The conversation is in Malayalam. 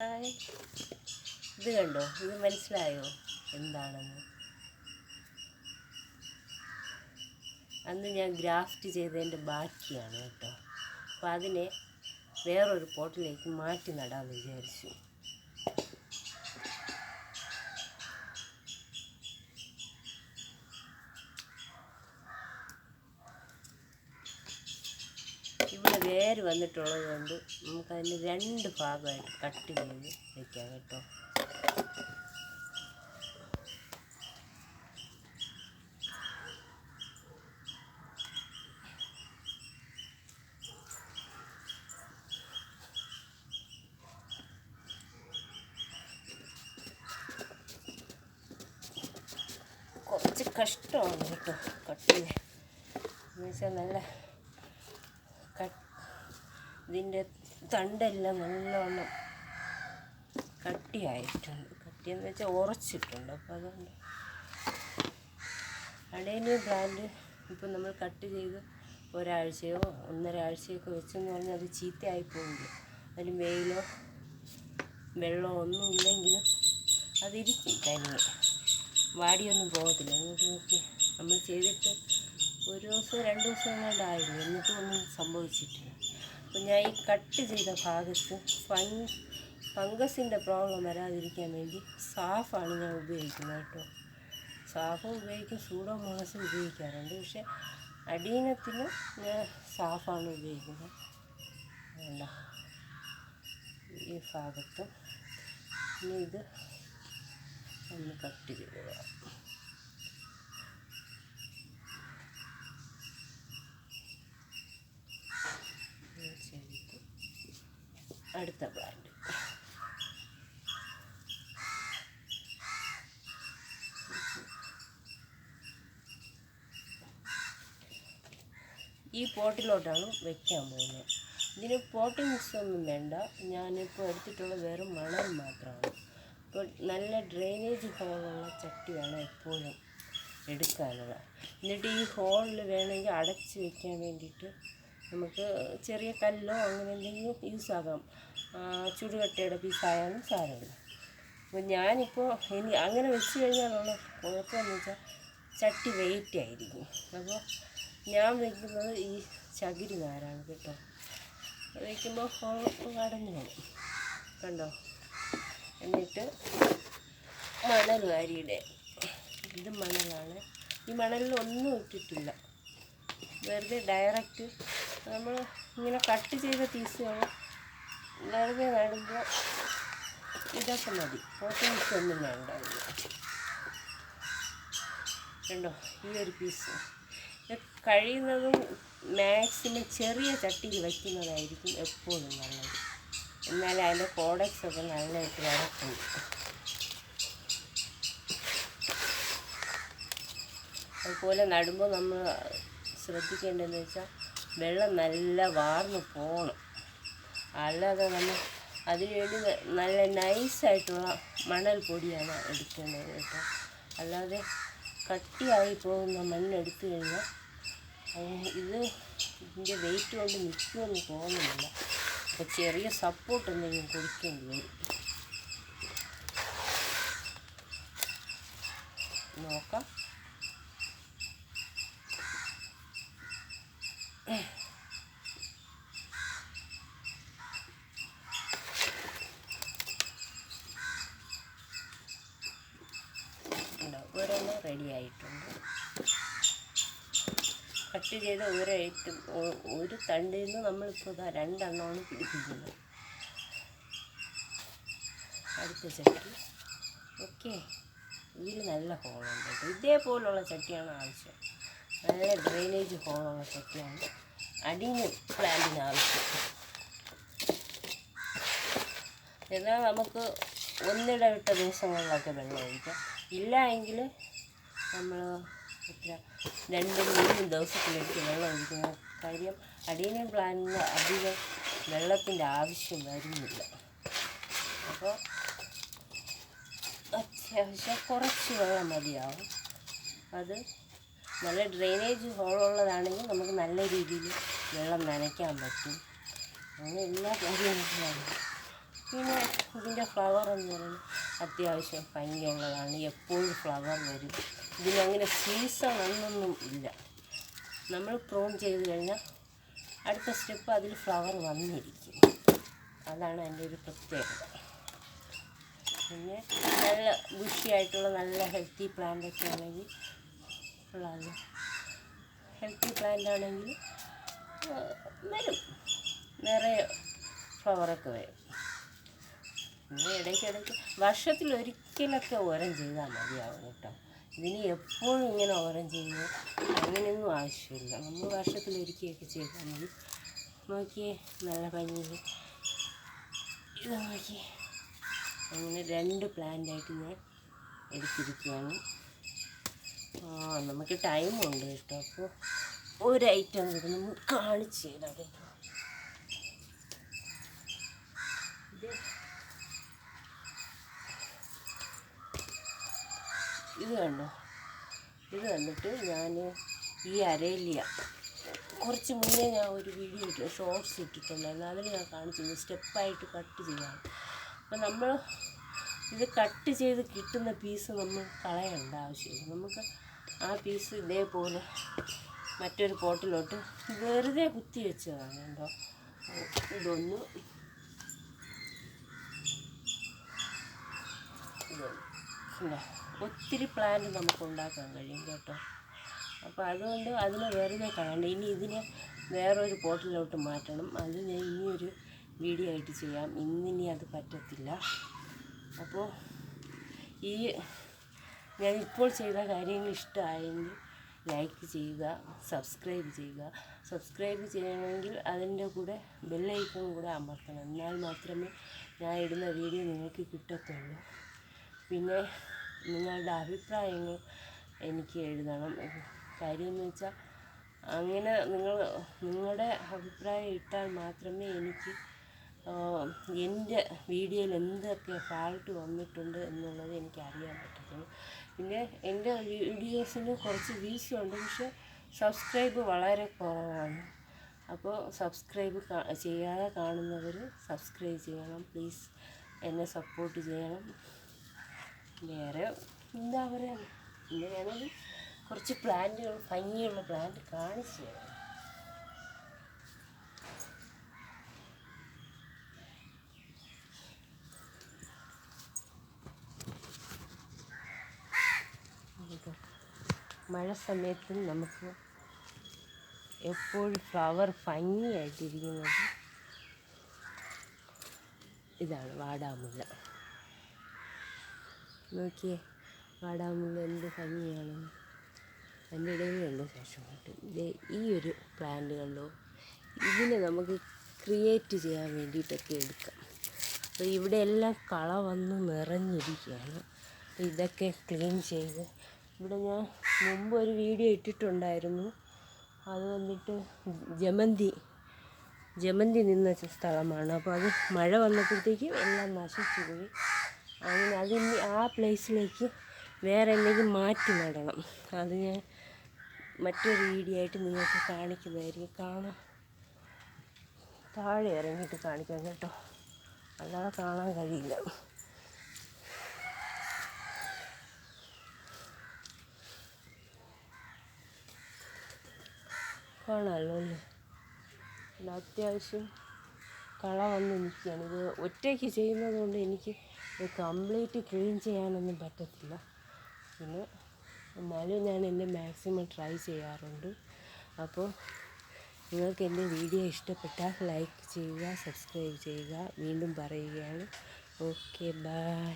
ഇത് കണ്ടോ? ഇത് മനസ്സിലായോ? എന്താണെന്ന്? അന്ന് ഞാൻ ഗ്രാഫ്റ്റ് ചെയ്തതിന്റെ ബാക്കിയാണ് കേട്ടോ. അപ്പോൾ അതിനെ വേറൊരു പോട്ടിലേക്ക് മാറ്റി നടാമെന്ന് വിചാരിച്ചു ഇവിടെ വേര് വന്നിട്ടുള്ളത് കൊണ്ട് നമുക്കതിന് രണ്ട് ഭാഗമായിട്ട് കട്ട് ചെയ്ത് വെക്കാം കേട്ടോ. കുറച്ച് കഷ്ടമാണ് കേട്ടോ കട്ട് ചെയ്യാൻ. എന്ന് വെച്ചാൽ നല്ല കട്ട് ഇതിന്റെ തണ്ടെല്ലാം നല്ലോണം കട്ടിയായിട്ടുണ്ട്. കട്ടിയെന്ന് വെച്ചാൽ ഉറച്ചിട്ടുണ്ട്. അപ്പോൾ അതുകൊണ്ട് അടേനിയ ബ്രാൻഡ് ഇപ്പം നമ്മൾ കട്ട് ചെയ്ത് ഒരാഴ്ചയോ ഒന്നര ആഴ്ചയൊക്കെ വെച്ചെന്ന് പറഞ്ഞാൽ അത് ചീത്തയായി പോകില്ല അതിൽ വെയിലോ വെള്ളമോ ഒന്നും ഇല്ലെങ്കിലും അതിരിക്കും തനിയെ. വാടിയൊന്നും പോകത്തില്ല. എന്നിട്ട് നോക്കി നമ്മൾ ചെയ്തിട്ട് ഒരു ദിവസം രണ്ട് ദിവസം എങ്ങാണ്ടായില്ല. എന്നിട്ടും ഒന്നും സംഭവിച്ചിട്ടില്ല. അപ്പോൾ ഞാൻ ഈ കട്ട് ചെയ്ത ഭാഗത്ത് ഫങ് ഫംഗസിന്റെ പ്രോബ്ലം വരാതിരിക്കാൻ വേണ്ടി സാഫാണ് ഞാൻ ഉപയോഗിക്കുന്നത് കേട്ടോ. സാഫും ഉപയോഗിക്കും സൂഡോമോണസും ഉപയോഗിക്കാറുണ്ട്. പക്ഷെ അടീനത്തിന് ഞാൻ സാഫാണ് ഉപയോഗിക്കുന്നത്. വേണ്ട. ഈ ഭാഗത്ത് ഇനി ഇത് ഒന്ന് കട്ട് ചെയ്ത് ചെയ്തിട്ട് അടുത്ത പ്ലാന്റ് ഈ പോട്ടിലോട്ടാണ് വെക്കാൻ പോകുന്നത്. ഇതിന് പോട്ടി മിക്സ് ഒന്നും വേണ്ട. ഞാനിപ്പോൾ എടുത്തിട്ടുള്ള വെറും മണൽ മാത്രമാണ്. ഇപ്പോൾ നല്ല ഡ്രെയിനേജ് ഹോളുള്ള ചട്ടി വേണം എപ്പോഴും എടുക്കാനുള്ളത്. എന്നിട്ട് ഈ ഹോളിൽ വേണമെങ്കിൽ അടച്ച് വെക്കാൻ വേണ്ടിയിട്ട് നമുക്ക് ചെറിയ കല്ലോ അങ്ങനെ എന്തെങ്കിലും യൂസ് ആകാം. ചുടുകട്ടയുടെ പീസായാലും സാരമില്ല. അപ്പോൾ ഞാനിപ്പോൾ ഇനി അങ്ങനെ വെച്ച് കഴിഞ്ഞാലുള്ള കുഴപ്പമെന്ന് വെച്ചാൽ ചട്ടി വെയിറ്റ് ആയിരിക്കും. അപ്പോൾ ഞാൻ വയ്ക്കുന്നത് ഈ ചകിരി നാരാണ് കേട്ടോ വയ്ക്കുമ്പോൾ ഹോൾ കടഞ്ഞു പോകും കണ്ടോ? എന്നിട്ട് മണൽ വാരിയുടെ ഇത് മണലാണ്. ഈ മണലിൽ ഒന്നും ഇട്ടിട്ടില്ല. വെറുതെ ഡയറക്റ്റ് നമ്മൾ ഇങ്ങനെ കട്ട് ചെയ്ത പീസുകൾ വെറുതെ നടുമ്പോൾ ഇതൊക്കെ മതി. പോട്ടൻസ് ഒന്നും വേണ്ട. കണ്ടോ? ഈ ഒരു പീസ് കഴിയുന്നതും മാക്സിമം ചെറിയ ചട്ടിയിൽ വയ്ക്കുന്നതായിരിക്കും എപ്പോഴും നല്ലത്. എന്നാൽ അതിന്റെ പ്രോഡക്റ്റ്സ് ഒക്കെ നല്ലതായിട്ട് വരത്തുള്ളൂ അതുപോലെ നടുമ്പോൾ നമ്മൾ ശ്രദ്ധിക്കേണ്ടതെന്ന് വെച്ചാൽ വെള്ളം നല്ല വാർന്നു പോകണം അല്ലാതെ നമ്മൾ അതിനുവേണ്ടി നല്ല നൈസായിട്ടുള്ള മണൽ പൊടിയാണ് എടുക്കേണ്ടത് കേട്ടോ. അല്ലാതെ കട്ടിയായി പോകുന്ന മണ്ണെടുത്തു കഴിഞ്ഞാൽ ഇത് ഇതിന്റെ വെയിറ്റ് കൊണ്ട് നിൽക്കുമെന്ന് തോന്നുന്നില്ല. അപ്പോൾ ചെറിയ സപ്പോർട്ട് എന്തെങ്കിലും കൊടുക്കേണ്ടി വരും. നോക്കാം ഉണ്ടോ റെഡി ആയിട്ടുണ്ട് കട്ട് ചെയ്ത ഒരു ഐറ്റം ഒ- ഒരു തണ്ടിൽ നിന്ന് നമ്മളിപ്പോൾ ഇതാ രണ്ടെണ്ണമാണ് പിടിപ്പിക്കുന്നത്. അടുത്ത ചട്ടി. ഓക്കെ. ഇതിൽ നല്ല ഹോളുണ്ട് കേട്ടോ. ഇതേപോലുള്ള ചട്ടിയാണ് ആവശ്യം. നല്ല ഡ്രെയിനേജ് ഹോളുള്ള ചട്ടിയാണ്. അടിഞ്ഞ് പ്ലാന്റിന് ആവശ്യം. എന്നാൽ നമുക്ക് ഒന്നിടവിട്ട ദിവസങ്ങളിലൊക്കെ വെള്ളം ഒഴിക്കാം. ഇല്ല എങ്കിൽ നമ്മൾ എത്ര രണ്ട് മൂന്ന് ദിവസത്തിലേക്ക് വെള്ളം ഒഴിക്കുന്ന. കാര്യം അടിയന പ്ലാന്റിന് അധികം വെള്ളത്തിന്റെ ആവശ്യം വരുന്നില്ല. അപ്പോൾ അത്യാവശ്യം കുറച്ച് വെള്ളം മതിയാവും. അത് നല്ല ഡ്രെയിനേജ് ഹോളുള്ളതാണെങ്കിൽ നമുക്ക് നല്ല രീതിയിൽ വെള്ളം നനയ്ക്കാൻ പറ്റും. അങ്ങനെ എല്ലാ കാര്യങ്ങളും പിന്നെ ഇതിന്റെ ഫ്ലവർ എന്ന് പറയുന്നത് അത്യാവശ്യം ഭംഗിയുള്ളതാണ്. എപ്പോഴും ഫ്ലവർ വരും. ഇതിനങ്ങനെ സീസൺ എന്നൊന്നും ഇല്ല. നമ്മൾ പ്രൂൺ ചെയ്ത് കഴിഞ്ഞാൽ അടുത്ത സ്റ്റെപ്പ് അതിൽ ഫ്ലവർ വന്നിരിക്കും. അതാണ് എന്റെ ഒരു പ്രത്യേകത. പിന്നെ നല്ല ബുഷിയായിട്ടുള്ള നല്ല ഹെൽത്തി പ്ലാന്റൊക്കെ ആണെങ്കിൽ ഉള്ളത് ഹെൽത്തി പ്ലാന്റ് ആണെങ്കിൽ വരും. നിറയെ ഫ്ലവറൊക്കെ വരും. പിന്നെ ഇടയ്ക്കിടയ്ക്ക് വർഷത്തിൽ ഒരിക്കലൊക്കെ ഓരം ചെയ്താൽ മതിയാവും കേട്ടോ. ഇതിന് എപ്പോഴും ഇങ്ങനെ ഓരം ചെയ്യുന്നു. അങ്ങനെയൊന്നും ആവശ്യമില്ല. നമ്മൾ വർഷത്തിൽ ഒരിക്കലൊക്കെ ചെയ്താൽ മതി. നോക്കിയേ നല്ല ഭംഗിയിൽ. ഇത് നോക്കിയേ. അങ്ങനെ രണ്ട് പ്ലാന്റായിട്ട് ഞാൻ എടുത്തിരിക്കുകയാണ്. ആ നമുക്ക് ടൈമുണ്ട് കേട്ടോ. അപ്പോൾ ഒരു ഐറ്റം കൂടി നമുക്ക് കാണിച്ചു തരാം കേട്ടോ ഇത് ഇത് കണ്ടോ? ഇത് കണ്ടിട്ട് ഞാൻ ഈ അരയിലിയ കുറച്ച് മുന്നേ ഞാൻ ഒരു വീഡിയോ ഇട്ട് ഷോർട്സ് ഇട്ടിട്ടുണ്ടായിരുന്നു. അതിൽ ഞാൻ കാണിച്ചത് സ്റ്റെപ്പായിട്ട് കട്ട് ചെയ്യാൻ അപ്പം നമ്മൾ ഇത് കട്ട് ചെയ്ത് കിട്ടുന്ന പീസ് നമ്മൾ കളയേണ്ട ആവശ്യമില്ല. നമുക്ക് ആ പീസ് ഇതേപോലെ മറ്റൊരു പോട്ടിലോട്ട് വെറുതെ കുത്തി വെച്ചതാണ് കേട്ടോ. ഇതൊന്ന് ഇതൊന്ന്. ഒത്തിരി പ്ലാന്റ് നമുക്ക് ഉണ്ടാക്കാൻ കഴിയും കേട്ടോ. അപ്പോൾ അതുകൊണ്ട് അതിനെ വെറുതെ കളയണ്ട. ഇനി ഇതിനെ വേറൊരു പോട്ടിലോട്ട് മാറ്റണം. അത് ഞാൻ ഇനിയൊരു വീഡിയോ ആയിട്ട് ചെയ്യാം. ഇന്നിനി അത് പറ്റത്തില്ല. അപ്പോൾ ഈ ഞാൻ ഇപ്പോൾ ചെയ്ത കാര്യങ്ങൾ ഇഷ്ടമായെങ്കിൽ ലൈക്ക് ചെയ്യുക സബ്സ്ക്രൈബ് ചെയ്യുക. സബ്സ്ക്രൈബ് ചെയ്യണമെങ്കിൽ അതിന്റെ കൂടെ ബെല്ലൈക്കൺ കൂടെ അമർത്തണം. എന്നാൽ മാത്രമേ ഞാൻ ഇടുന്ന വീഡിയോ നിങ്ങൾക്ക് കിട്ടത്തുള്ളൂ. പിന്നെ നിങ്ങളുടെ അഭിപ്രായങ്ങൾ എനിക്ക് എഴുതണം. കാര്യമെന്ന് വെച്ചാൽ അങ്ങനെ നിങ്ങൾ നിങ്ങളുടെ അഭിപ്രായം ഇട്ടാൽ മാത്രമേ എനിക്ക് എന്റെ വീഡിയോയിൽ എന്തൊക്കെ ഫാൾട്ട് വന്നിട്ടുണ്ട് എന്നുള്ളത് എനിക്ക് അറിയാൻ പറ്റത്തുള്ളൂ. പിന്നെ എന്റെ വീഡിയോസിന് കുറച്ച് വ്യൂസ് ഉണ്ട് പക്ഷേ സബ്സ്ക്രൈബ് വളരെ കുറവാണ്. അപ്പോൾ സബ്സ്ക്രൈബ് ചെയ്യാതെ കാണുന്നവർ സബ്സ്ക്രൈബ് ചെയ്യണം പ്ലീസ് എന്നെ സപ്പോർട്ട് ചെയ്യണം. വേറെ എന്താ പറയുക ഇങ്ങനെയാണെങ്കിൽ കുറച്ച് പ്ലാന്റുകൾ ഭംഗിയുള്ള പ്ലാന്റ് കാണിച്ചു തരാം. മഴ സമയത്ത് നമുക്ക് എപ്പോഴും ഫ്ലവർ ഭംഗിയായിട്ടിരിക്കുന്നത് ഇതാണ് വാടാമുല്ല. നോക്കിയേ വാടാമുല്ല എന്ത് ഭംഗിയാണ്. അതിന്റെ ഇടയിലുണ്ട് ശേഷം ഇത് ഈ ഒരു പ്ലാന്റ് കണ്ടോ? ഇതിനെ നമുക്ക് ക്രിയേറ്റ് ചെയ്യാൻ വേണ്ടിയിട്ടൊക്കെ എടുക്കാം. അപ്പോൾ ഇവിടെ എല്ലാം കള വന്ന് നിറഞ്ഞിരിക്കുകയാണ്. ഇതൊക്കെ ക്ലീൻ ചെയ്ത് ഇവിടെ ഞാൻ മുമ്പ് ഒരു വീഡിയോ ഇട്ടിട്ടുണ്ടായിരുന്നു. അത് വന്നിട്ട് ജമന്തി ജമന്തി നിന്ന സ്ഥലമാണ്. അപ്പോൾ അത് മഴ വന്നപ്പോഴത്തേക്കും എല്ലാം നശിച്ചു പോയി. അങ്ങനെ അതിന് ആ പ്ലേസിലേക്ക് വേറെ എന്തെങ്കിലും മാറ്റി നടണം. അത് ഞാൻ മറ്റൊരു വീഡിയോ ആയിട്ട് നിങ്ങൾക്ക് കാണിക്കുന്നതായിരിക്കും. കാണാം. താഴെ ഇറങ്ങിയിട്ട് കാണിക്കാം കേട്ടോ. അല്ലാതെ കാണാൻ കഴിയില്ല. കാണാമല്ലോ അല്ലേ? അത്യാവശ്യം കള വന്ന് നിൽക്കുകയാണ്. ഇത് ഒറ്റയ്ക്ക് ചെയ്യുന്നത് കൊണ്ട് എനിക്ക് കംപ്ലീറ്റ് ക്ലീൻ ചെയ്യാനൊന്നും പറ്റത്തില്ല. പിന്നെ എന്നാലും ഞാൻ എന്റെ മാക്സിമം ട്രൈ ചെയ്യാറുണ്ട്. അപ്പോൾ നിങ്ങൾക്ക് എന്റെ വീഡിയോ ഇഷ്ടപ്പെട്ടാൽ ലൈക്ക് ചെയ്യുക സബ്സ്ക്രൈബ് ചെയ്യുക വീണ്ടും പറയുകയാണ്. Okay bye